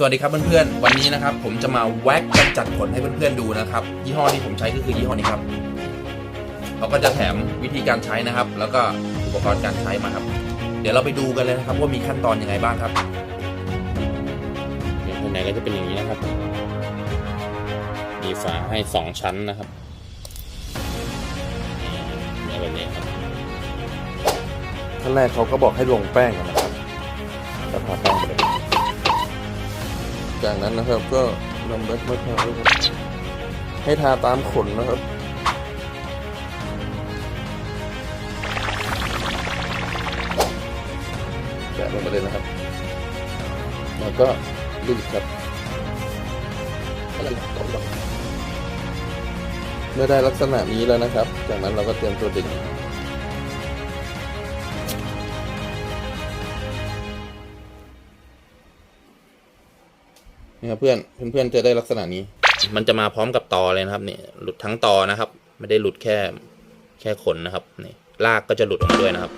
สวัสดีครับเพื่อนๆ วันนี้นะครับผมจะมาแว็กกำจัดขนให้เพื่อนๆดูนะครับ ยี่ห้อที่ผมใช้ก็คือยี่ห้อนี้ครับเขาก็จะแถมวิธีการใช้นะครับ แล้วก็อุปกรณ์การใช้มาครับ เดี๋ยวเราไปดูกันเลยนะครับ ว่ามีขั้นตอนยังไงบ้างครับภายในก็จะเป็นอย่างนี้นะครับ มีฝาให้สองชั้นนะครับนี่แบบนี้ครับขั้นแรกเขาก็บอกให้ลงแป้งก่อนนะครับแล้วทาแป้งไปเลย จากนั้นนะครับก็นำแบล็กมาทาด้วยครับให้ทาตามขนนะครับแกะลงไปเลยนะครับ แล้วก็รีดครับเมื่อได้ลักษณะนี้แล้วนะครับ จากนั้นเราก็เตรียมตัวดึง นี่ครับเพื่อนเพื่อนๆจะได้ลักษณะนี้ มันจะมาพร้อมกับตอเลยนะครับนี่หลุดทั้งตอนะครับ ไม่ได้หลุดแค่แค่ขนนะครับนี่ลากก็จะหลุดออกมาด้วยนะครับ